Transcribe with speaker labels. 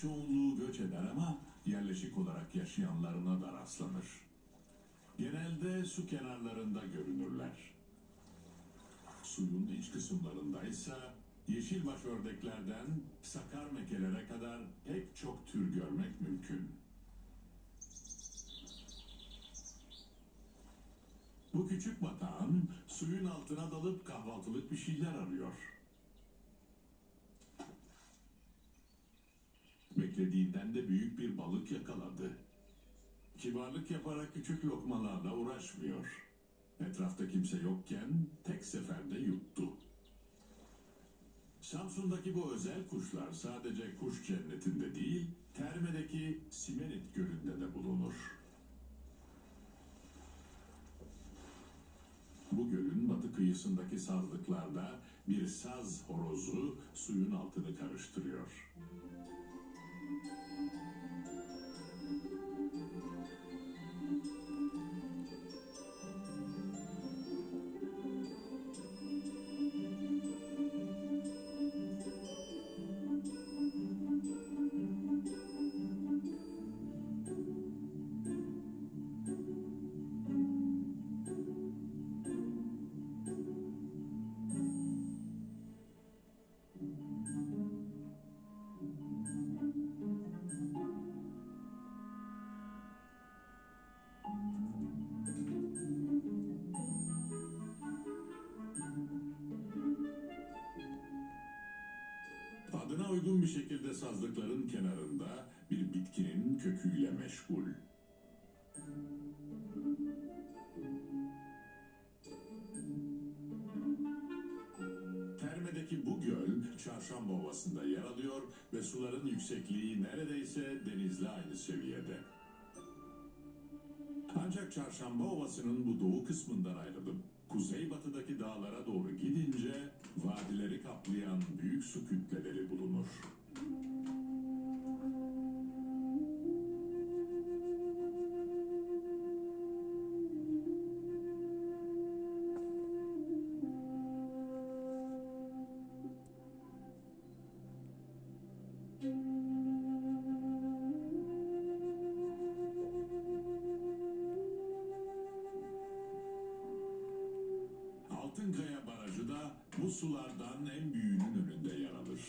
Speaker 1: çoğunluğu göç eder ama yerleşik olarak yaşayanlarına da rastlanır. Genelde su kenarlarında görünürler. Suyun iç kısımlarındaysa yeşilbaş ördeklerden sakar mekelere kadar pek çok tür görmek mümkün. Bu küçük batağın suyun altına dalıp kahvaltılık bir şeyler arıyor. Beklediğinden de büyük bir balık yakaladı. Kibarlık yaparak küçük lokmalarla uğraşmıyor. Etrafta kimse yokken tek seferde yuttu. Samsun'daki bu özel kuşlar sadece kuş cennetinde değil, Terme'deki Simerit Gölü'nde de bulunur. Bu gölün batı kıyısındaki sazlıklarda bir saz horozu suyun altını karıştırıyor. Adına uygun bir şekilde sazlıkların kenarında bir bitkinin köküyle meşgul. Terme'deki bu göl Çarşamba Ovası'nda yer alıyor ve suların yüksekliği neredeyse denizle aynı seviyede. Ancak Çarşamba Ovası'nın bu doğu kısmından ayrılıp kuzeybatıdaki dağlara doğru gidince vadileri kaplayan büyük su kütleleri Altınkaya Barajı da bu sulardan en büyüğünün önünde yer alır.